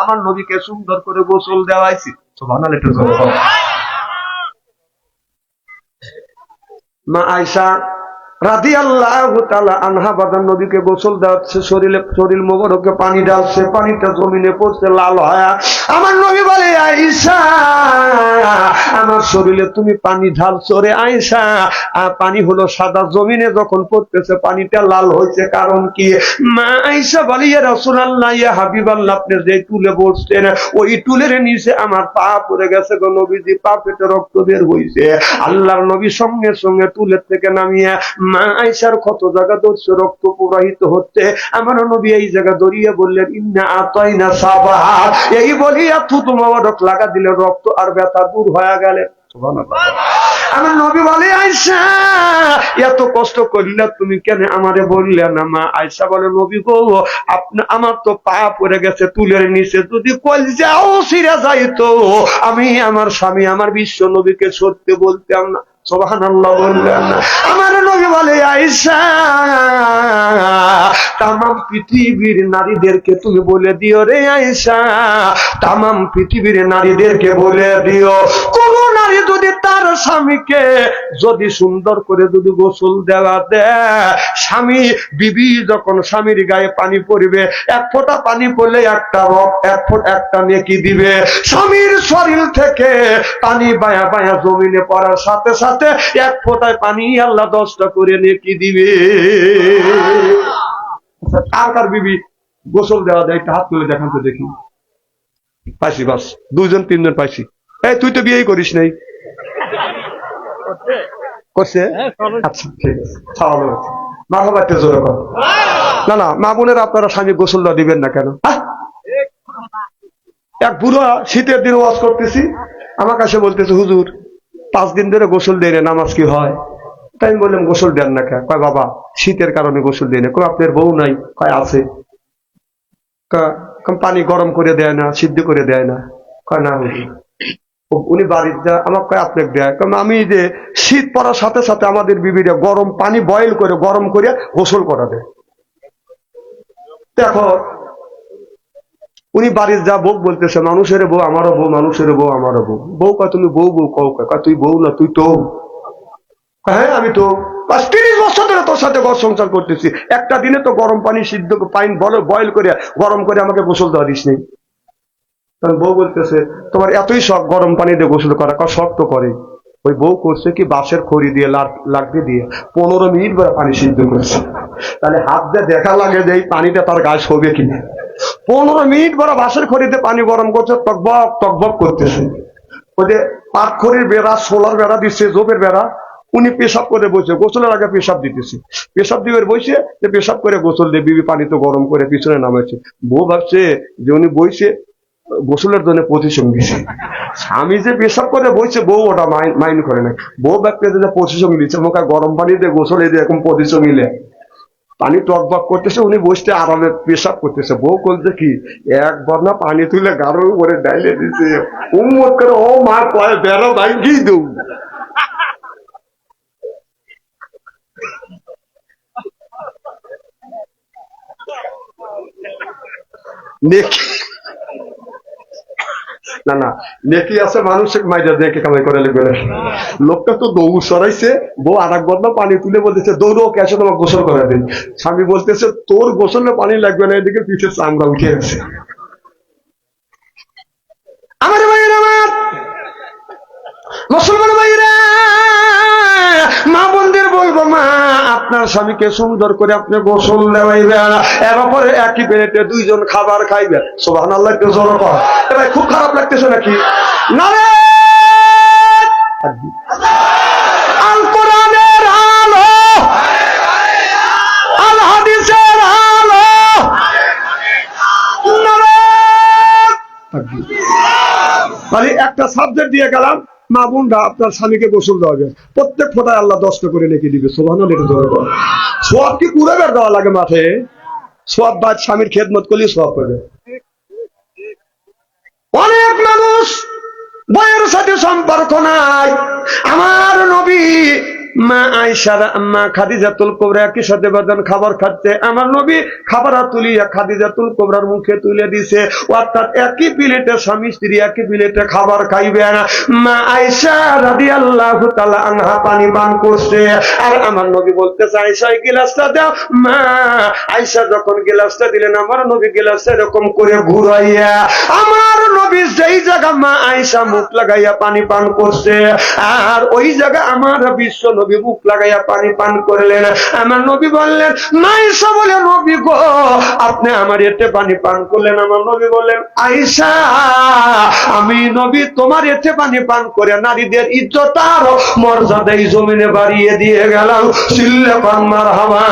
আমার নবীকে সুন্দর করে গোসল দেওয়াইছি। সুবহানাল্লাহ একটু মা আয়েশা রাধি আল্লাহ নবীকে গোসল দেওয়াচ্ছে, শরীরে শরীর পানি ডালছে পানিটা জমিনে পড়ছে, লাল হয়া আমার নবী বলে আইসা আমার শরীরে তুমি পানি ঢালছো রে আইসা পানি হলো সাদা জমিনে যখন পড়তেছে, পানিটা লাল হয়েছে। কারণ কি? মা আইসা বলি, ইয়া রাসূলুল্লাহ, ইয়া হাবিবাল্লাহ, আপনি যে টুলে বসছেন, ওই টুলের নিচে আমার পা পড়ে গেছে গো নবীজি, পা পেটে রক্ত বের হইছে। আল্লাহর নবী সঙ্গে সঙ্গে টুলের থেকে নামিয়ে মা আইসার কত জায়গা ধরছে, রক্ত প্রবাহিত হচ্ছে। আমার নবী এই জায়গা বললেন, ইন্না আতাইনা সাবা এই বলিয়া থুতু লাগা রক্ত আর ব্যথা দূর হয়ে গেলে আমার নবী বলে এত কষ্ট করলে তুমি কেন আমারে বললে না মা? আয়সা বলে, নবী গো, আপনি আমার তো পা পড়ে গেছে তুলের নিচে, যদি কল যাও সিরে যাইতো, আমি আমার স্বামী, আমার বিশ্ব নবীকে সত্যি বলতাম না না। আমার নবী বলে আইসা তামাম পৃথিবীর নারীদেরকে তুমি বলে দিও রে আইসা তামাম পৃথিবীর নারীদেরকে বলে দিও। কোন নারী স্বামীকে যদি সুন্দর করে যদি গোসল দেওয়া দেয় স্বামী বিবি যখন স্বামীর গায়ে পানি পড়বে এক ফোঁটা পানি পড়লে একটা রক এক ফোঁটা একটা নেকি দিবে। স্বামীর শরীর থেকে পানি বায়া বায়া জমিনে পড়ার সাথে সাথে এক ফোঁটায় পানি আল্লাহ দশটা করে নেকি দিবে। আচ্ছা, কার বিবি গোসল দেওয়া দেয়? একটা হাত তুলে দেখান তো দেখি। পাইছি বাস। দুজন তিনজন পাইছি। এই তুই তো বিয়েই করিস নাই। করছে? আচ্ছা ঠিক আছে। ভালো আছে মা বাবা জোরে না না মা বোনের আপনারা স্বামী গোসল দিবেন না কেন? এক বুড়ো শীতের দিন ওয়াজ করতেছি আমার কাছে বলতেছে হুজুর পাঁচ দিন ধরে গোসল দেয় না নামাজ কি হয়? তাই আমি বললাম গোসল দেন না কে কয় বাবা শীতের কারণে গোসল দেয় না। কয় আপনার বউ নাই? কয় আছে। পানি গরম করে দেয় না সিদ্ধ করে দেয় না। কয় না হুজুর। উনি বাড়ির যা আমার কয় আপনাকে দেয় কারণ আমি যে শীত পড়ার সাথে সাথে আমাদের বিবিরা গরম পানি বয়েল করে গরম করে গোসল করা দেয়। দেখো উনি বাড়ির যা বউ বলতেছে মানুষের বউ আমারও বউ মানুষের বউ আমারও বউ। বউ কয় তুমি বউ বউ কয় কয়, তুই বউ না তুই তো হ্যাঁ আমি তো পাঁচ তিরিশ বছর ধরে তোর সাথে ঘর সংসার করতেছি। একটা দিনে তো গরম পানি সিদ্ধ পাইন বয়েল করে গরম করে আমাকে গোসল দেওয়া দিস নেই তখন বউ বলতেছে, তোমার এতই শখ গরম পানি দিয়ে গোসল করা কয় শখ তো করে? ওই বউ করছে কি, বাঁশের খড়ি দিয়ে লাগবে দিয়ে পনেরো মিনিট ধরে পানি সিদ্ধ করছে। তাহলে হাত দিয়ে দেখা লাগে যে এই পানিটা তার গায়ে শোবে কিনা। পনেরো মিনিট ধরে বাঁশের খড়িতে পানি গরম করছে, টকবক টকবক করতেছে। ওই যে পাটখড়ির বেড়া, সোলার বেড়া দিচ্ছে, জোপের বেড়া, উনি পেশাব করে বসে, গোসলের আগে পেশাব দিতেছে। পেশাব দিয়ে বসে, যে পেশাব করে গোসল দিয়ে, বিবি পানি তো গরম করে পিছনে নামাচ্ছে। বউ ভাবছে যে উনি বইছে গোসলের জন্য প্রতিসম দিছে স্বামী যে পেশাব করে বইছে, বউ ওটা মাইন্ড করে না। বউ ব্যক্তি যে প্রতিসম দিচ্ছে মোকা গরম পানি দিয়ে গোসল এই এরকম প্রতিসম মিলে পানি টকবক করতেছে, উনি বসতে আরামে পেশাব করতেছে। বউ বলছে কি একবার না পানি তুলে গাড়োর উপরে ডাইলে দিছে। উম্মত করে, ও মা, কয় বেড়া ভাঙ্গি দেউ নেকি না না। নেকি আছে, মানুষের মাইজা দেখে কামাই করে লিখবে লোকটা তো দৌড় সরাইছে, বউ আর এক বদলা পানি তুলে বলতেছে, দৌড়ো ক্যাশে তোমার গোসল করে দিন। স্বামী বলতেছে, তোর গোসলে পানি লাগবে না, এদিকে পিঠে চামড়া উঠে আছে আমার ভাইয়ের আমার! মুসলমান ভাইরা মা বোনদের বলব মা আপনার স্বামীকে সুন্দর করে আপনি গোসল দেওয়াইবেন, এর পরে একই প্লেটে দুইজন খাবার খাইবেন। সোভান আল্লাহ একটু জোর কর এ খুব খারাপ লাগতেছে নাকি? না। মানে একটা সাবজেক্ট দিয়ে গেলাম। মা বোনরা আপনার স্বামীকে গোসল দেওয়া যায়। প্রত্যেক ফোটায় আল্লাহ দশটা করে লেখে দিবে সোভান সব কি পুরো বের দেওয়া লাগে মাঠে? সব বাদ স্বামীর খেদমত করলে সব করবে অনেক মানুষ বয়ের সাথে সম্পর্ক নাই। আমার নবী মা আয়সার মা খাদিজাতুল কোবরা একই সাথে বাদান খাবার খাচ্ছে? আমার নবী খাবার তুলিয়া খাদিজাতুল কোবরার মুখে তুলে দিছে। অর্থাৎ একই প্লেটে স্বামী স্ত্রী, একই প্লেটে খাবার খাইবে না। মা আয়সা রাদি আল্লাহ আনহা পানি পান করছে। আর আমার নবী বলতেছে আয়সা গিলাসটা দাও। মা আয়সা যখন গিলাসটা দিলেন, আমার নবী গিলাসটা এরকম করে ঘুরাইয়া, আমার নবী যেই জায়গা মা আয়সা মুখ লাগাইয়া পানি পান করছে, আর ওই জায়গা আমার বিশ্ব নবী বুক লাগাইয়া পানি পান করলেন। আমার নবী বললেন মাইসা বলে, নবী গো, আপনি আমার এতে পানি পান করলেন। আমার নবী বললেন আইসা আমি নবী, তোমার এতে পানি পান করে নারীদের ইজ্জত আর মর্যাদা এই জমিনে বাড়িয়ে দিয়ে গেলাম। সিল্লে পান মার হাওয়া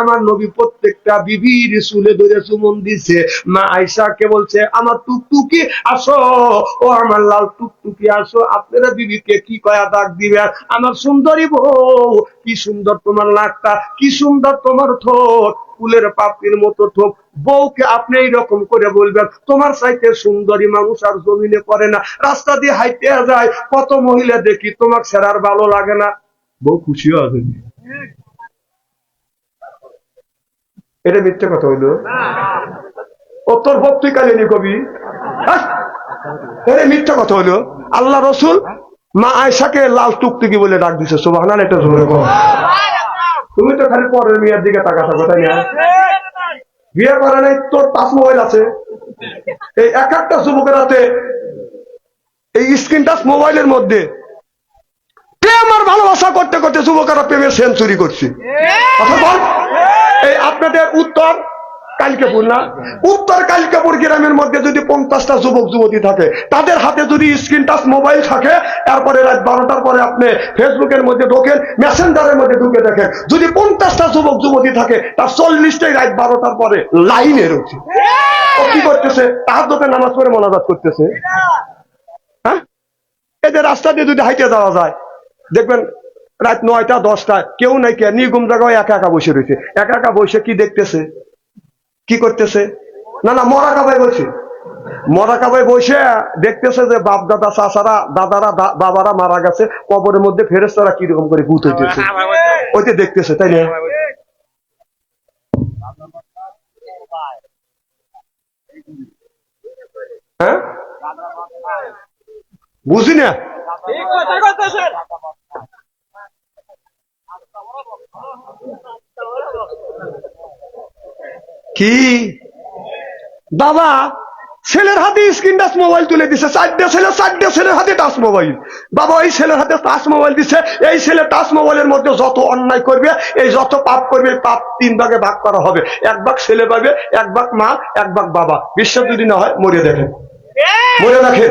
আমার নবী প্রত্যেকটা বিবির চুলে ধরে চুমন দিছে। মা বলছে, আমার টুকটুকি আসো, ও আমার লাল টুকটুকি আসো। আপনারা বিবিকে কি কয়া দিবে আমার সুন্দরী বউ, কি সুন্দর তোমার নাকটা, কি সুন্দর তোমার ঠোঁট, ফুলের পাপড়ির মতো ঠোক বউকে আপনি এইরকম করে বলবেন, তোমার সাইতে সুন্দরী মানুষ আর জমিনে করে না। রাস্তা দিয়ে হাইতে যায়, কত মহিলা দেখি তোমার সেরার ভালো লাগে না। বউ খুশি হবে এটা মিথ্যে কথা হইল। ও তোর ভক্তি কালিনী কবি? এটা মিথ্যে কথা হইল। আল্লাহ রসুল মা আয়সাকে লাল টুকটুকি বলে ডাক দিছে। সুবাহ এটা জোরে তুমি তো খালি পরের মেয়ের দিকে তাকা থাকো তাই না? বিয়ে করে নাই তোর টাচ মোবাইল আছে। এই এক একটা যুবকের হাতে এই স্ক্রিন টাচ মোবাইলের মধ্যে প্রেম আর ভালোবাসা করতে করতে যুবকেরা প্রেমের সেঞ্চুরি করছে? এই আপনাদের উত্তর কালকেপুর না? উত্তর কালকেপুর গ্রামের মধ্যে যদি পঞ্চাশটা যুবক যুবতী থাকে তাদের হাতে যদি স্ক্রিন টাচ মোবাইল থাকে তারপরে রাত বারোটার পরে আপনি ফেসবুকের মধ্যে ঢোকেন মেসেঞ্জারের মধ্যে ঢুকে দেখেন। যদি পঞ্চাশটা যুবক যুবতী থাকে তার চল্লিশটাই রাত বারোটার পরে লাইনে রয়েছে। ও কি করতেছে? তার দোকান নামাজ পড়ে মনাজাত করতেছে। হ্যাঁ? এদের রাস্তা দিয়ে যদি হাইটে যাওয়া যায় দেখবেন রাত নয়টা, দশটা, কেউ নাই কে নিগুম জায়গায় একা একা বসে রয়েছে। একা একা বসে কি দেখতেছে? কি করতেছে? না না, মরা কাবাই বসে। মরা কাবাই বসে দেখতেছে যে বাপ দাদা চাচারা, দাদারা বাবারা মারা গেছে, কবরের মধ্যে ফেরেস্তারা কীরকম করে গুত হইতেছে? ওইতে দেখতেছে, তাই না? হ্যাঁ? বুঝি না কি? বাবা ছেলের হাতে স্ক্রিন টাচ মোবাইল তুলে দিছে। চারটে ছেলে, চারটে ছেলের হাতে টাচ মোবাইল বাবা এই ছেলের হাতে টাচ মোবাইল দিছে। এই ছেলে টাচ মোবাইলের মধ্যে যত অন্যায় করবে, এই যত পাপ করবে পাপ তিন ভাগে ভাগ করা হবে। এক ভাগ ছেলে পাবে, এক ভাগ মা, এক ভাগ বাবা। বিশ্বাস যদি না হয় মরে দেখেন মনে রাখেন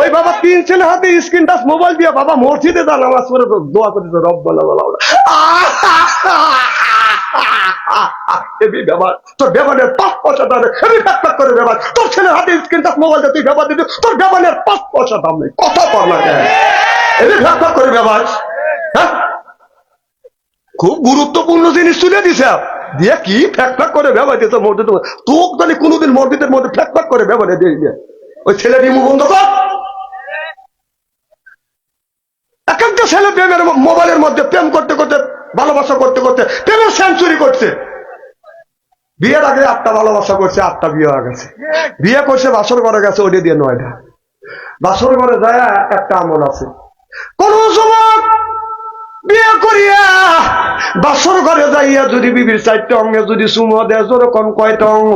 ওই বাবা তিন ছেলে হাতে স্ক্রিন টাচ, মোবাইল দিয়ে বাবা মসজিদে নামাজ পড়ে তো দোয়া করেছে রব বলা বলা। তোর পাঁচ পয়সা করে তোর হাতে স্ক্রিন টাচ, মোবাইল তুই দিবি, তোর পাঁচ পয়সা কথা কর না করে হ্যাঁ? খুব গুরুত্বপূর্ণ জিনিস তুলে দিছে। দিয়ে কি ফ্যাক ফ্যাক করে ব্যবহার দিতে মসজিদ? তোক জানি কোনোদিন মসজিদের মধ্যে ফ্যাক ফ্যাক করে ব্যবহার দিয়ে ওই ছেলে দিয়ে মুখ বন্ধ কর। এক একটা ছেলে প্রেমের মোবাইলের মধ্যে প্রেম করতে করতে, ভালোবাসা করতে করতে, প্রেমের সেঞ্চুরি করছে। বিয়ের আগে আটটা ভালোবাসা করছে, আটটা বিয়ে হয়ে গেছে। বিয়ে করছে, বাসর ঘরে গেছে ওটা দিয়ে নয়টা। বাসর ঘরে যায়, একটা আমল আছে। কোন যুবক বিয়ে করিয়া বাসর ঘরে যাইয়া যদি বিবির চারটে অঙ্গে, যদি সুমো দেয় যেরকম কয়টা অঙ্গ?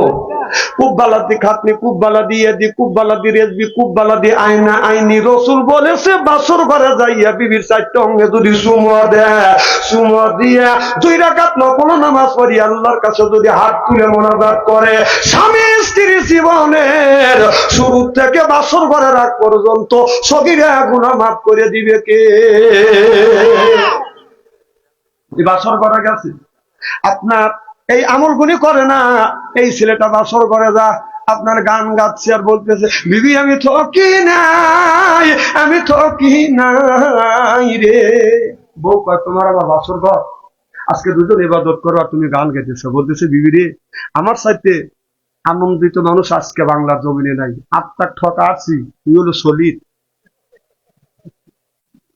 খুব বালা দি খাতনি খুব বালা দি খুব বালা দি রেজবি খুব বালা দি আইনা। আইনি রসুল বলেছে, বাসর ঘরে যাইয়া বিবির চারটে অঙ্গে যদি সুমো দেয় সুমো দিয়া দুই রাকাত নকল নামাজ পড়ি, আল্লাহর কাছে যদি হাত তুলে মোনাজাত করে, স্বামী স্ত্রী জীবনের শুরু থেকে বাসর ঘরে রাখ পর্যন্ত সগিরা গুণা মাফ করে দিবে কে? বাসর ঘরে গেছে। আপনার এই আমলগুলি করে না। এই ছেলেটা বাসর ঘরে যা, আপনার গান গাচ্ছে আর বলতেছে, বিবি, আমি থকি নাই, আমি থকি নাই রে। বউ কয়, তোমার আমার বাসর ঘর? আজকে দুজন ইবাদত করো আর তুমি গান গেতেছো। বলতেছে, বিবি রে, আমার সাথে আনন্দিত মানুষ আজকে বাংলার জমিনে নাই। আত্মার ঠকা আছি, তুই হলো সলিদ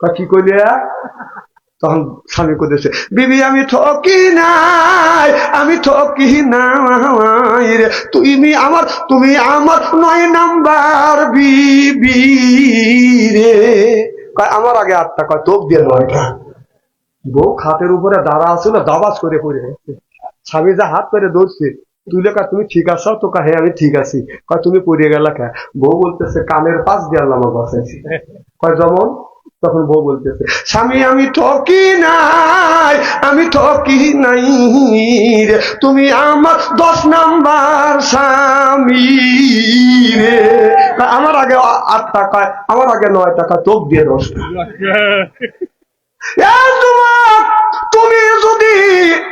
কি কইলে? তখন স্বামী করেছে বিবি, আমি ঠকি নাই, আমি ঠকি নাই রে। তুমি আমার তুমি আমার নয় নাম্বার বিবি রে। আমার আগে আটটা কয় তোক দিয়ে নয়টা বউ খাটের উপরে দাঁড়া আছিল দাবাজ করে পড়ে স্বামী যা হাত করে ধরছে, তুই লেখা, তুমি ঠিক আছো? তো কা হ্যাঁ আমি ঠিক আছি। কয়, তুমি পড়ে গেলা কে? বউ বলতেছে, কানের পাশ দিয়ে আল্লাহ আমার বাঁচাইছি। কয় যেমন তখন বউ বলতেছে, স্বামী, আমি ঠকি নাই, আমি ঠকি নাই রে। তুমি আমার দশ নাম্বার স্বামী রে। আমার আগে আট টাকায়, আমার আগে নয় টাকা তোক দিয়ে এ তুমি যদি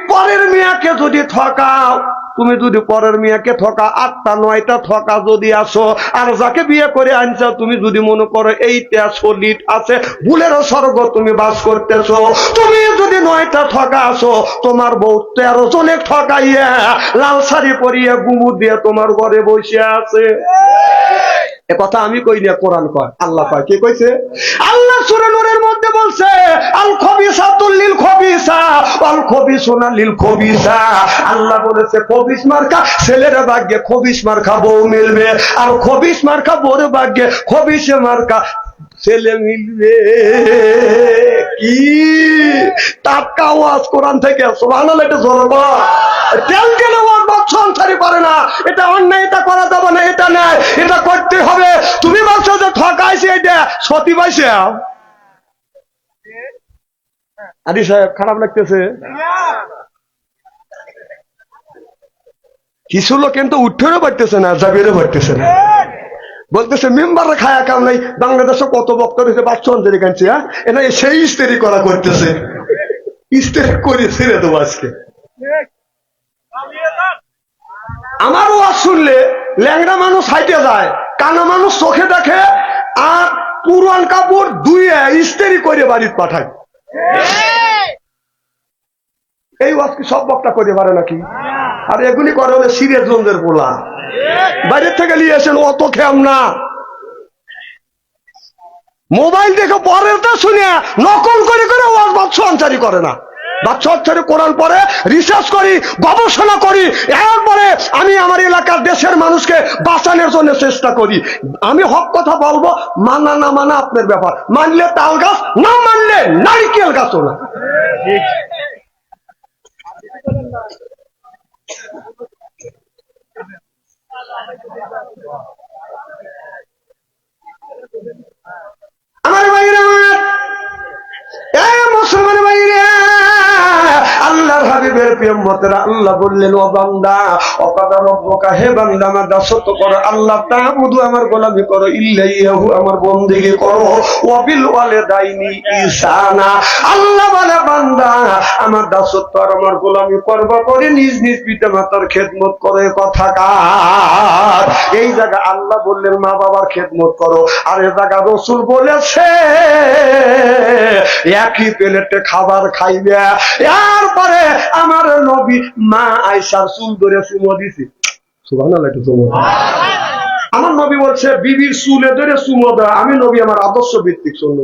পরের মেয়াকে যদি ঠকাও তুমি যদি পরের মেয়াকে থকা আটটা, নয়টা থকা যদি আসো, আর যাকে বিয়ে করে আনছো, তুমি যদি মনে করো এইটা সলিড আছে, ভুলেরও স্বর্গ তুমি বাস করতেছো। তুমি যদি নয়টা থকা আসো, তোমার বউ তেরো জনে ঠকাইয়া লাল শাড়ি পরিয়ে গুমুর দিয়ে তোমার ঘরে বসে আছে। এ কথা আমি কই না, কোরআন কয়, আল্লাহ কয়। কে কইছে? আল্লাহ সূরা নূরের মধ্যে বলছে, আল খবিসাতুল লিল খবিসা আল খবিসুনা লিল খবিসা। আল্লাহ বলেছে, খবিস মার্কা, ছেলের ভাগ্যে খবিস মার্কা বউ মিলবে। আর খবিস মার্কা বউর ভাগ্যে খবিস মার্কা ছেলে মিলবে। কি টাটকা ওয়াজ কোরআন থেকে, সুবহানাল্লাহ, এটা জোরে বল। তেল কেন ওয়াজ বাচ্চা আনসারি পারে না। এটা অন্যায়, এটা করা যাবে না, এটা নয় এটা করতে হবে। তুমি বলছো যে ঠকাইছে এটা, সতী পাইছে? আদি সাহেব, খারাপ লাগতেছে। কিছু লোক কিন্তু উঠেও পারতেছে না জাবিরও পারতেছে না। বলতেছে মেম্বাররা খায়া কাম নাই, বাংলাদেশে কত বক্তা রয়েছে বাচ্চা অঞ্জলি কানছে হ্যাঁ? এনা সেই ইস্তেরি করা করতেছে। ইস্তেরি করে ছেড়ে দেবো আজকে। আমার ওয়াজ শুনলে ল্যাংড়া মানুষ হাইটে যায়, কানা মানুষ চোখে দেখে, আর পুরান কাপড় ধুয়ে ইস্তেরি করে বাড়িতে পাঠায়। এই ওয়াজ কি সব বক্তা করে পারে নাকি? আর এগুলি করে হলে সিরিয়াস জনদের পোলা। বাইরের থেকে নিয়ে এসেন অত খেয়াম না। মোবাইল দেখে পরেরটা শুনে নকল করে করে ওয়াজ বাচ্চা আনসারি করে না। কোরআন পরে রিসার্চ করি, গবেষণা করি, এরপরে আমি আমার এলাকার দেশের মানুষকে বাঁচানোর জন্য চেষ্টা করি। আমি হক কথা বলব, মানা না মানা আপনার ব্যাপার। মানলে তাল গাছ, না মানলে নারিকেল গাছও না। আমার ভাইরা আমার! মুসলমান আল্লাহর হাবিবের প্রেম মতেরা আল্লাহ বললেন, ও বান্দা হে বান্দা, আমার দাসত্ব করো, আল্লাহ তাবুদু আমার গোলামি করো আমার করো ওয়াবিল ওয়ালিদাইনি ইসানা আল্লাহ বলে, বান্দা, আমার দাসত্ব আর আমার গোলামি করে নিজ নিজ পিতা মাতার খেদমত করো কথা কার? এই জায়গা আল্লাহ বললেন মা বাবার খেদমত করো। আর এ জায়গা রসুল বলেছে একই প্লেটে খাবার খাইবে। এরপরে আমার নবী মা আয়সার ধরে চুমো দিছি। আমার নবী বলছে, বিবির চুলে ধরে চুমো দেওয়া আমি নবী, আমার আদর্শ ভিত্তিক শুনলো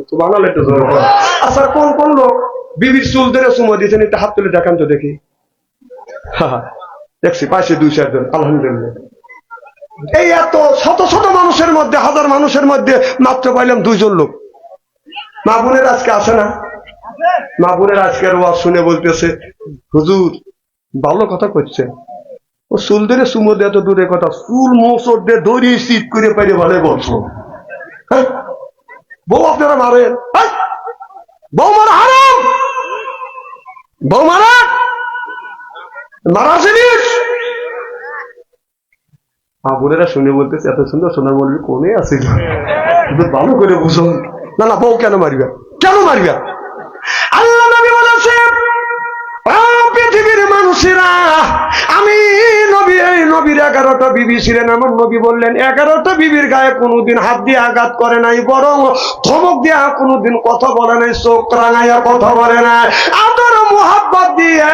জোরে বলো। আচ্ছা কোন কোন লোক বিবির চুল ধরে চুমো দিয়েছেন একটা হাত তুলে দেখান তো দেখি। দেখছি, পাইছে দুই চারজন আলহামদুলিল্লাহ। এই এত শত শত মানুষের মধ্যে, হাজার মানুষের মধ্যে মাত্র পাইলাম দুইজন লোক। মা বোনের আজকে আসে না। মা বোনের আজকের ওয়াজ শুনে বলতেছে, হুজুর, ভালো কথা করছে ও চুল ধরে সুমো দিয়ে তো দূরে কথা, চুল মোসর দিয়ে দড়ি শীত করে পাইলে ভালো বলছো। হ্যাঁ? বউ আপনারা মারেন। হ্যাঁ? বউ মারা হারাম! বউ মারা? মারা জিনিস মা শুনে বলতেছে, এত সুন্দর সোনার বলবি কোনে আছে? ভালো করে বুঝো। না না, বউ কেন মারিবে? কেন মারিবে? মানুষেরা আমি নবী, এই নবীর এগারোটা বিবি ছিলেন নবী বললেন, এগারোটা বিবির গায়ে কোনোদিন হাত দিয়ে আঘাত করে নাই, বরং দিয়া কোনোদিন কথা বলে নাই, চোখ রাঙাইয়া কথা বলে নাই। আদর, মোহাব্বত দিয়ে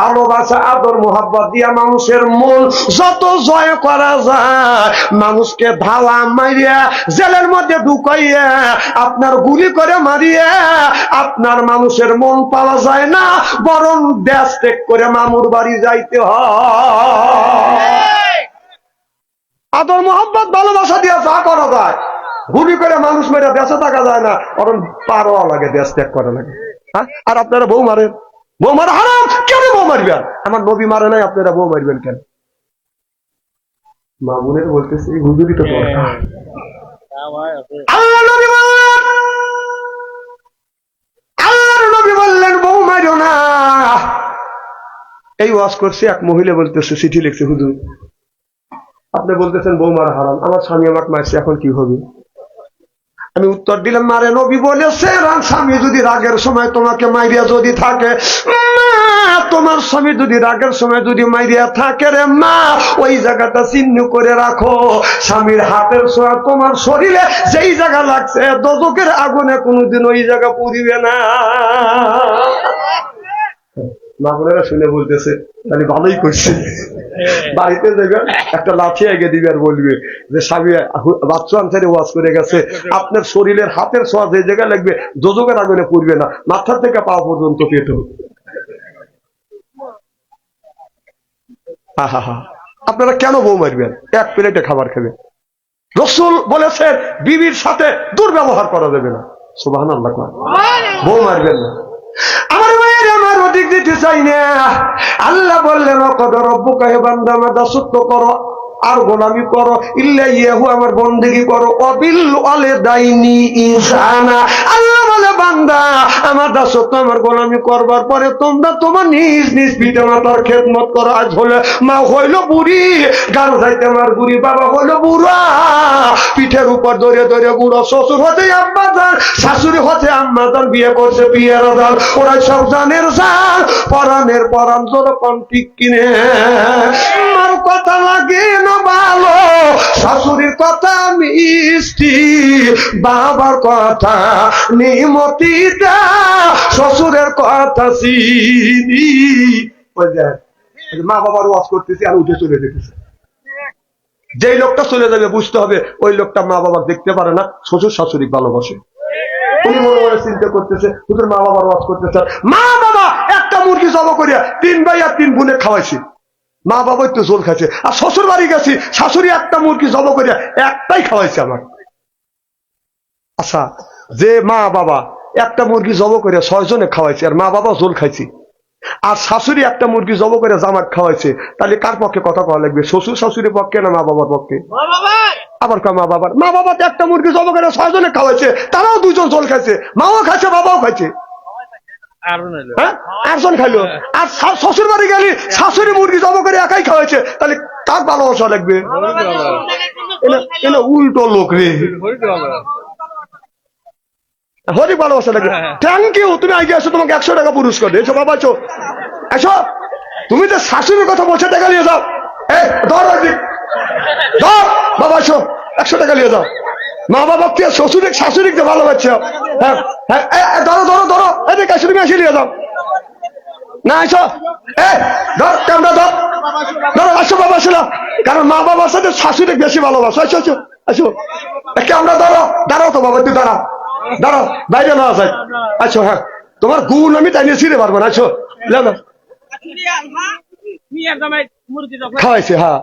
ভালোবাসা, আদর, মোহাব্বত দিয়ে মানুষের মন যত জয় করা যায়, মানুষকে ধাওয়া মারিয়া, জেলের মধ্যে ঢুকাইয়া, আপনার গুলি করে মারিয়া, আপনার মানুষের মন পাওয়া যায় না, বরং দেশ ত্যাগ করে মামুর বাড়ি যাইতে হয়। আদর মোহাম্মত ভালোবাসা দিয়ে যা করা যায়। গুলি করে মানুষ মেরে বেঁচে থাকা যায় না বরং পারোয়া লাগে, দেশ ত্যাগ করা লাগে। হ্যাঁ? আর আপনারা বউ মারেন। বউ মারা হারাম! কেন বউ মারবেন? আমার নবী মারে নাই, আপনারা বউ মারবেন কেন? মামুনের বলতেছে হুজুরি তো আল্লাহ নবী বললেন নবী বললেন, বউ মারো না। এই ওয়াজ করছে, এক মহিলা বলতেছে, চিঠি লিখছে, হুজুর, আপনি বলতেছেন বউ মারা হারাম, আমার স্বামী আমাকে মারছে, এখন কি হবে? আমি উত্তর দিলাম মারে নবী বলেছে স্বামী যদি রাগের সময় তোমাকে মাইরিয়া যদি থাকে তোমার স্বামী যদি রাগের সময় যদি মাইরিয়া থাকে রে মা, ওই জায়গাটা চিহ্ন করে রাখো। স্বামীর হাতের ছোঁয়া তোমার শরীরে, যেই জায়গা লাগছে দজকের আগুনে কোনোদিন ওই জায়গা পুড়িবে না। মা বোনেরা শুনে বলতেছে তাহলে ভালোই করছে। বাড়িতে যাবে একটা লাঠি এগে দিবে আর বলবে যে স্বামী বাচ্চা আনসারে ওয়াজ করে গেছে। আপনার শরীরের হাতের ছোঁয়া যে জায়গায় লাগবে যোজকের আগুনে পড়বে না। মাথা থেকে পা পর্যন্ত পেট আপনারা কেন বউ মারবেন? এক প্লেটে খাবার খাবেন। রসুল বলেছেন বিবির সাথে দুর্ব্যবহার করা যাবে না। সুবাহ আল্লাহ বউ মারবেন না। অধিক দিতে চাই না। আল্লাহ বললেন কদ বুকে কাহে বান্দা আমার দাসত্ব করো, আর গোলামি করো ইল্লা ইয়াহু আমার বন্দেগি করো অবিল আলে দাইনি ইনসানা। বান্দা, আমার দাসত্ব আমার গোলামি করবার পরে তোমরা তোমার নিজ নিজ পিতা মাতার খেদমত করো। আজ হলে মা হইল বুড়ি, গান যাইতে আমার বুড়ি বাবা হইল বুড়া। পিঠের উপর ধরে ধরে বুড়ো শ্বশুর হতে আম্মা যান শাশুড়ি হতে আম্মা যান বিয়ে করছে বিয়ের দান ওরা সব জানের যান পরাণের পরাণ যখন ঠিক কিনে? আমার কথা লাগে না ভালো, শাশুড়ির কথা মিষ্টি, বাবার কথা নিমতিটা শ্বশুরের কথা চিনি। যে মা বাবার ওয়াজ করতেছি আর উঠে চলে যেতেছে। যেই লোকটা চলে যাবে, বুঝতে হবে, ওই লোকটা মা বাবা দেখতে পারে না, শ্বশুর শাশুড়ি ভালোবাসে। উনি মনে মনে চিন্তা করতেছে, হুজুর মা বাবার ওয়াজ করতেছে, মা বাবা, একটা মুরগি জব করিয়া তিন ভাই আর তিন বোনে খাওয়াইছি। মা বাবা একটু জোল খাইছে, আর শ্বশুর বাড়ি গেছি, শাশুড়ি একটা মুরগি জব করিয়া একটাই খাওয়াইছে আমার। আচ্ছা যে মা বাবা একটা মুরগি জব করে ছয় জনে খাওয়াইছে আর মা বাবা জোল খাইছি। আর শাশুড়ি একটা মুরগি জব করে জামাত খাওয়াইছে তাহলে কার পক্ষে কথা কওয়া লাগবে? শ্বশুর শাশুড়ির পক্ষে না মা বাবার পক্ষে? আবার কয় মা বাবার? মা বাবা তো একটা মুরগি জব করে ছয় জনে খাওয়াইছে তারাও দুজন জল খাইছে মাও খাইছে বাবাও খাইছে। হ্যাঁ? একজন খাইলো। আর শ্বশুর বাড়ি গেলি শাশুড়ি মুরগি জব করে একাই খাওয়াইছে তাহলে কার ভালোবাসা লাগবে? উল্টো লোক রে। হরি ভালোবাসা লাগবে থ্যাংক ইউ তুমি আগে আসো তোমাকে একশো টাকা পুরস্কার দিয়েছ বাবা আছো এসো। তুমি তো শাশুড়ির কথা বলছে টাকা নিয়ে যাও। এ ধর ধর বাবা আছো একশো টাকা নিয়ে যাও। মা বাবা কে শ্বশুরে শাশুড়িকে ভালোবাসছে? হ্যাঁ হ্যাঁ ধরো ধরো ধরো। এদিকে আসো তুমি এসে নিয়ে যাও। না আসো এ ধর ক্যামেরা ধর। ধরো আসো বাবা আসো না। কারণ মা বাবার সাথে শাশুড়ি বেশি ভালোবাসো। আসো আসো আসো ক্যামেরা ধরো। দাঁড়াও তো বাবা তুই দাঁড়াও। দাঁড়াও, বাইরে না আচ্ছা হ্যাঁ। তোমার গুণ আমি তাই নিয়ে ছিঁড়ে পারব না। আছো না হ্যাঁ।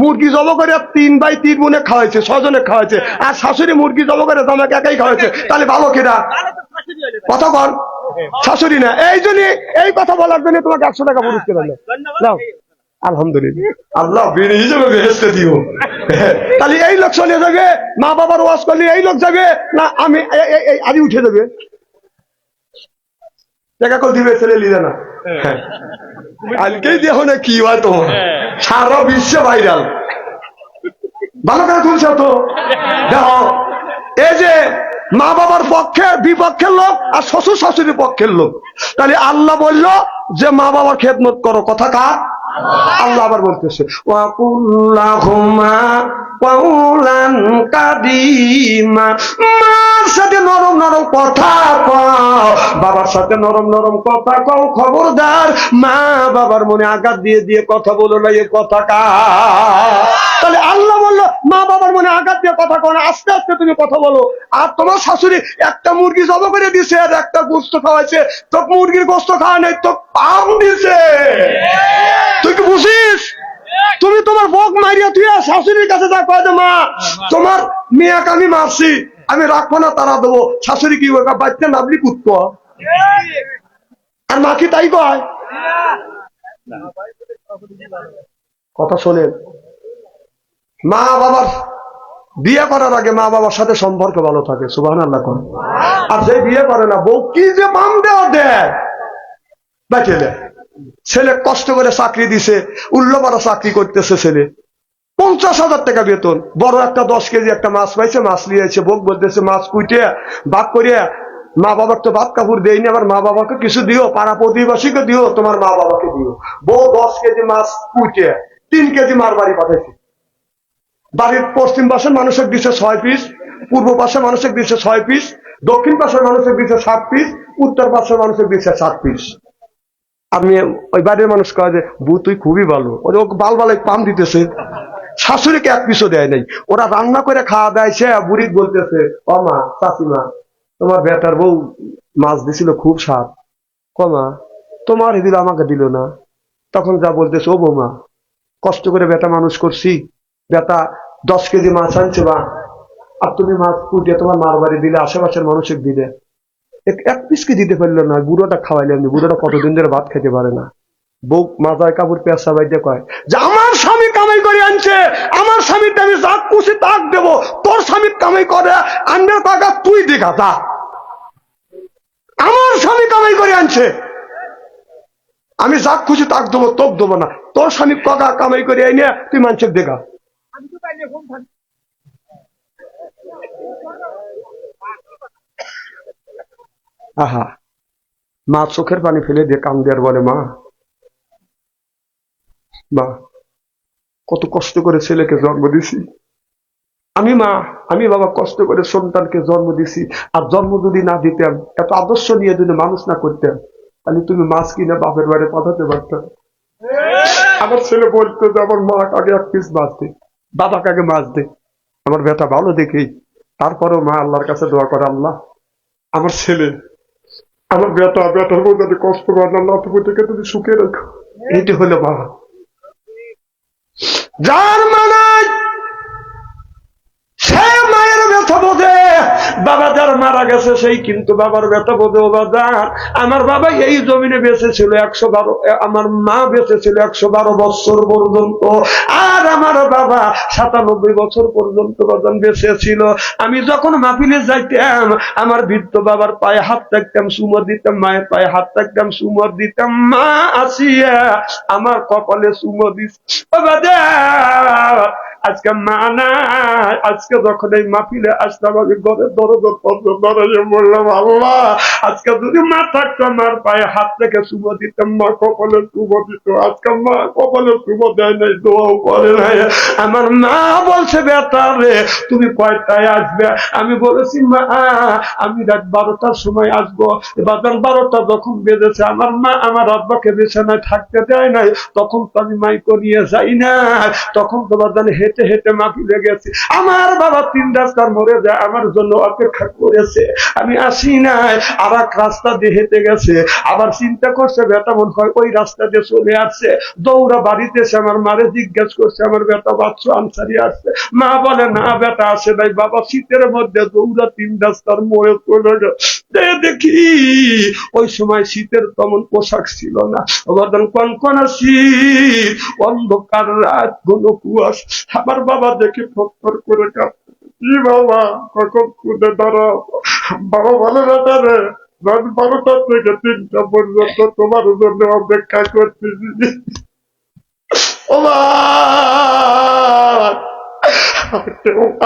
মুরগি জব করে তিন ভাই তিন বোনে খাওয়াইছে, ছজনে খাওয়াইছে, আর শাশুড়ি মুরগি জব করে আমাকে একাই খাওয়াইছে, তাহলে ভালো কিনা? কথা বল শাশুড়ি না। এই জন্য এই কথা বলার জন্য তোমাকে একশো টাকা পুরস্কার নাও। আলহামদুলিল্লাহ। আল্লাহ বিনি হিসেবে বেহেস্তে দিও। তাহলে এই লোক চলে যাবে মা বাবার ওয়াজ করলে এই লোক যাবে না আমি আদি উঠে যাবে করে দিবে ছেলে লিদে না। হ্যাঁ। দেখো না কি হয় তোমার? সারা বিশ্ব ভাইরাল ভালো করে তুলছো তো? দেখো এই যে মা বাবার পক্ষে বিপক্ষের লোক আর শ্বশুর শাশুড়ির পক্ষের লোক। তাহলে আল্লাহ বলল যে মা বাবার খেদমত করো। কথা কার? আল্লাহ আবার বলতেছে নরম নরম কথা বাবার সাথে নরম নরম কথা কও, খবরদার। মা বাবার মনে আঘাত দিয়ে দিয়ে কথা বলো না, এ কথা কা তাহলে আল্লাহ বলল, মা বাবার মনে আঘাত দিয়ে কথা না, আস্তে আস্তে তুমি কথা বলো। আর তোমার শাশুড়ি একটা মুরগি জব করে দিছে, আর একটা গোস্ত খাওয়াইছে। তো মুরগির গোস্ত খাওয়া নেই তো পাম দিছে। তুই কি বুঝিস? তুমি তোমার বক মারিয়া তুই শাশুড়ির কাছে যা কয় মা, তোমার মেয়াকে আমি মারছি, আমি রাখব না, তারা দেবো। শাশুড়ি কি বাচ্চা নাবলি কুত্ত। আর মা কি তাই কয়? কথা শোনেন। মা বাবার বিয়ে করার আগে মা বাবার সাথে সম্পর্ক ভালো থাকে সুবাহ আল্লাহ করে আর যে বিয়ে করে না, বউ কি যে মাম দেওয়া দেয়? দেয় ছেলে? কষ্ট করে চাকরি দিছে উল্লপাড়া চাকরি করতেছে ছেলে। পঞ্চাশ হাজার টাকা বেতন, বড় একটা দশ কেজি একটা মাছ পাইছে, মাছ নিয়েছে বোক বলতেছে, মাছ কুইটে ভাগ করিয়া, মা বাবার তো ভাত কাপড় দেয়নি, আবার মা বাবাকে কিছু দিও, পাড়া প্রতিবাসীকে দিও, তোমার মা বাবাকে দিও। বউ দশ কেজি মাছ কুইটে, তিন কেজি মার বাড়ি পাঠাইছে। বাড়ির পশ্চিম পাশে মানুষের দিছে ছয় পিস পূর্ব পাশে মানুষের দিছে ছয় পিস দক্ষিণ পাশের মানুষের দিছে সাত পিস উত্তর পাশের মানুষের দিছে সাত পিস আমি ওই বাড়ির মানুষ কয় যে বু তুই খুবই ভালো। ওই বাল বালে পাম দিতেছে। শাশুড়িকে এক পিসও দেয় নাই। ওরা রান্না করে খাওয়া দেয়, সে বুড়ি বলতেছে, ও মা চাষিমা তোমার বেটার বউ মাছ দিছিল খুব স্বাদ। কমা তোমার দিল, আমাকে দিল না। তখন যা বলতেছে, ও বৌমা, কষ্ট করে বেটা মানুষ করছি। বেটা দশ কেজি মাছ আনছে বা, আর তুমি মাছ কুটিয়ে তোমার মার বাড়ি দিলে, আশেপাশের মানুষের দিলে, এক- এক পিসকে দিতে পারল না বুড়োটা খাওয়াইলে আমি বুড়োটা কতদিন ধরে ভাত খেতে পারে না। বউ মাথায় কাপড় পেঁচা বাইতে কয়, যে আমার স্বামী কামাই করে আনছে, আমার স্বামীটা আমি যা খুশি তাক দেবো, তোর স্বামী কামাই করে, আন্ডার টাকা তুই দেখা তা আমার স্বামী কামাই করে আনছে। আমি যা খুশি তাক দেবো, তোক দেবো না, তোর স্বামী কাকা কামাই করে আইনে, তুই মানুষের দেখা আমি তো পাইলে ফোন থাকি আহা মা চোখের পানি ফেলে দিয়ে কান দেয়ার বলে মা মা কত কষ্ট করে ছেলেকে জন্ম দিছি আমি মা আমি বাবা কষ্ট করে সন্তানকে জন্ম দিছি আর জন্ম যদি না দিতাম এত আদর্শ নিয়ে যদি মানুষ না করতাম তাহলে তুমি মাছ কিনে বাপের বাড়ি পাঠাতে পারতাম আমার ছেলে বলতো যে আমার মা আগে এক পিস মাছ দে বাবাকে আগে মাছ দে। আমার বেটা ভালো দেখেই তারপরেও মা আল্লাহর কাছে দোয়া করে, আল্লাহ, আমার ছেলে, আমার বেটা, বেটার যাতে কষ্ট পায় না নাতি পুতিকে তুমি সুখে রাখো। এইটা হলো বাবা যার মানে সে মায়ের ব্যথা বোঝে, বাবা যার মারা গেছে সেই কিন্তু বাবার ব্যথা বোঝে আমার বাবা এই জমিনে বেঁচে ছিল একশো বারো আমার মা বেঁচে ছিল একশো বারো বছর পর্যন্ত। আর আমার বাবা সাতানব্বই বছর পর্যন্ত বাজান বেঁচে ছিল। আমি যখন মাহফিলে যাইতাম, আমার বৃদ্ধ বাবার পায়ে হাত থাকতাম সুমর দিতাম, মায়ের পায়ে হাত থাকতাম সুমর দিতাম, মা আসিয়া আমার কপালে সুমর দিস। আজকে মা না আজকে যখন এই মাহফিলে আসলাম, আমি ঘরের দরজা পর্যন্ত দরজে বললাম, আল্লাহ, আজকে যদি মা থাকতো, আমার পায়ে হাত থেকে শুভ দিতাম মা কপালে শুভ দিত। আজকে মা কপালে শুভ দেয় নাই, দোয়াও করে নাই। আমার মা বলছে, বেটা রে, তুমি কয়টায় আসবে? আমি বলেছি, মা, আমি রাত বারোটার সময় আসব। বাজার বারোটা যখন বেজেছে, আমার মা আমার আব্বাকে বিছানায় থাকতে দেয় নাই। তখন তো আমি মাইকো নিয়ে যাই না তখন তো বাজান হেঁটে হেঁটে মাফিলে গেছি। আমার বাবা তিন রাস্তার মরে যায়, আমার জন্য অপেক্ষা করেছে। আমি আসি নাই আর এক রাস্তা দিয়ে হেঁটে গেছে। আবার চিন্তা করছে, বেটা, মন হয় ওই রাস্তা দিয়ে চলে আসছে। দৌড়া বাড়িতে এসে আমার মারে জিজ্ঞেস করছে, আমার বেটা, বাচ্চা আনসারি আসছে? মা বলে, না, বেটা, আসে নাই। বাবা শীতের মধ্যে দৌড়া তিন রাস্তার মোড়ে চলে দেখি, ওই সময় শীতের তেমন পোশাক ছিল না। ওবাদন কনকনা শীত, অন্ধকার রাত ঘন কুয়াশ। আমার বাবা দেখে ফটফট করে কাঁপছে কি বাবা, কখন খুদে ধরো বাবা বলে বেটা রে রাত বারোটা থেকে তিনটা পর্যন্ত তোমার জন্য অপেক্ষা করতেছি!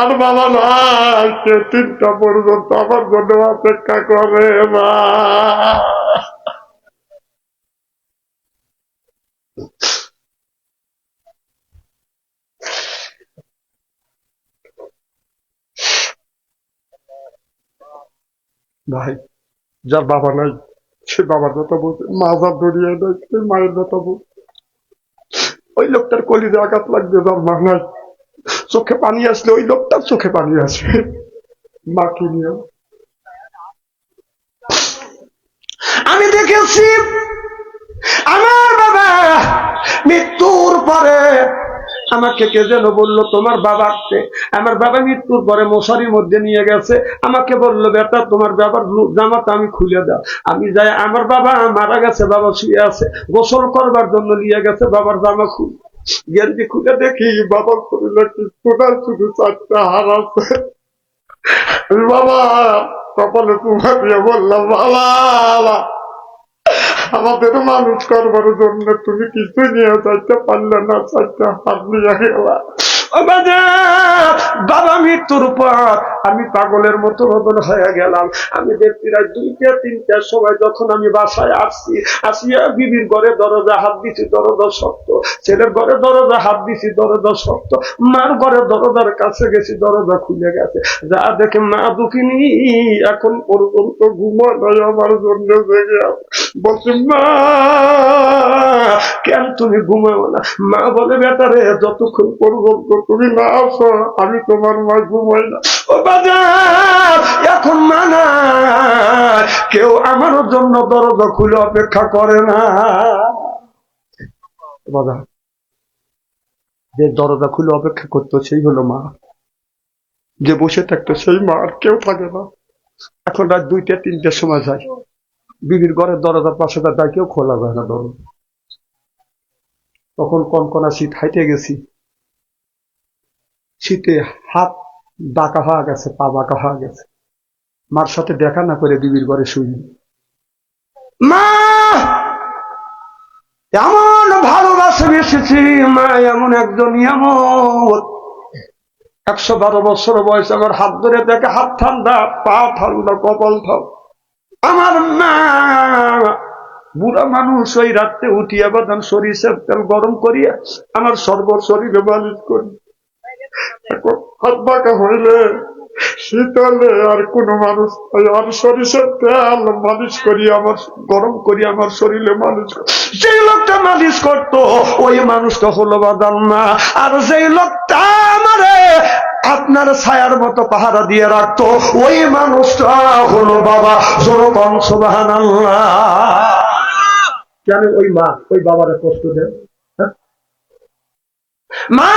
আর বাবা নাই সে তিনটা পর্যন্ত আমার জন্য অপেক্ষা করে, মা। ভাই যার বাবা নাই, সে বাবার কথা বলছে, মা যার দড়িয়ে দেয় সে মায়ের কথা বলছে। ওই লোকটার কলিজে আঘাত লাগবে, যার মা নাই। চোখে পানি আসলে ওই লোকটার চোখে পানি আসবে মাকে নিয়ে। আমি দেখেছি, আমার বাবা মৃত্যুর পরে আমাকে কে যেন বলল, তোমার বাবা আসছে। আমার বাবা মৃত্যুর পরে মশারির মধ্যে নিয়ে গেছে। আমাকে বলল, বেটা, তোমার বাবার জামাটা আমি খুলে দাও। আমি যাই, আমার বাবা মারা গেছে, বাবা শুয়ে আছে। গোসল করবার জন্য নিয়ে গেছে, বাবার জামা খুল। গেঞ্জি খুলে দেখি, বাবার কি টোটাল শুধু চারটা হার আছে। বাবা, কপালে দিয়ে বললাম বাবা। আমাদের মানুষ করবার জন্য তুমি কিছু নিয়ে যাইতে পারলে না চাইতে হাত নিয়ে বাবা মৃত্যুর পর আমি পাগলের মতো বদল হয়ে গেলাম। আমি দেখছি রাত দুইটা তিনটার সময় যখন আমি বাসায় আসছি, আসিয়া বিবির ঘরে দরজা হাত দিছি, দরজা শক্ত। ছেলের ঘরে দরজা হাত দিছি, দরজা শক্ত। মার ঘরে দরজার কাছে গেছি, দরজা খুলে গেছে। যা দেখে মা দুঃখিনী এখন পর্যন্ত ঘুমানোই আমার জন্য বলছি, মা, কেন তুমি ঘুমাও না? মা বলে বেটারে যতক্ষণ পর্যন্ত তুমি না আসো, আমি তোমার মা ঘুমাই না। বাজার, এখন কেউ আমার জন্য দরজা খুলে অপেক্ষা করে না। বাজার, যে দরজা খুলে অপেক্ষা করতো সেই হলো মা। যে বসে থাকতো সেই মা, আর কেউ থাকে না। এখন রাত দুইটা, তিনটার সময় যায়। বিবির ঘরের দরজার পাশে তার কেউ খোলা যায় না দরজা। তখন কনকনা শীত হাইটে গেছি। শীতে হাত বাঁকা হওয়া গেছে, পা বাঁকা হয়ে গেছে। মার সাথে দেখা না করে বিবির ঘরে শুই মা! এমন ভালোবাসে বেসেছি মা, এমন একজন এমন একশো বারো বছর বয়স আমার হাত ধরে দেখে হাত ঠান্ডা, পা ঠান্ডা, কপাল ঠান্ডা। আমার মা! বুড়া মানুষ ওই রাত্রে উঠিয়া বাদাম সরিষার তেল গরম করিয়া আমার সর্ব শরীরে মালিশ করি হইলে শীতলে আর কোন মানুষ আর তেল মালিশ করি আমার, গরম করি আমার শরীরে মালিশ লোকটা মালিশ ওই মানুষটা হলো না আর যেই লোকটা আপনার ছায়ার মতো পাহারা দিয়ে রাখতো, ওই মানুষটা হলো বাবা। জোরকম সুবাহান কেন ওই মা? ওই বাবারে কষ্ট দেয় হ্যাঁ? মা!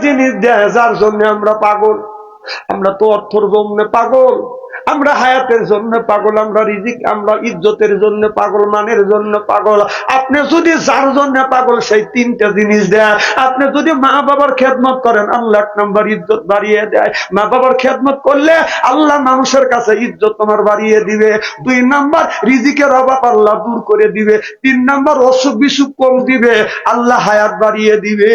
জিনিস দেয় যার জন্য আমরা পাগল। আমরা তো অর্থর জন্য পাগল। আমরা হায়াতের জন্য পাগল, আমরা রিজিক, আমরা ইজ্জতের জন্য পাগল, মানের জন্য পাগল। আপনি যদি যার জন্য পাগল, সেই তিনটা জিনিস দেয়। আপনি যদি মা বাবার খেদমত করেন, আল্লাহ এক নম্বর ইজ্জত বাড়িয়ে দেয়। মা বাবার খেদমত করলে আল্লাহ মানুষের কাছে ইজ্জত তোমার বাড়িয়ে দিবে। দুই নাম্বার রিজিকের অভাব আল্লাহ দূর করে দিবে। তিন নাম্বার অসুখ বিসুখ কম দিবে। আল্লাহ হায়াত বাড়িয়ে দিবে।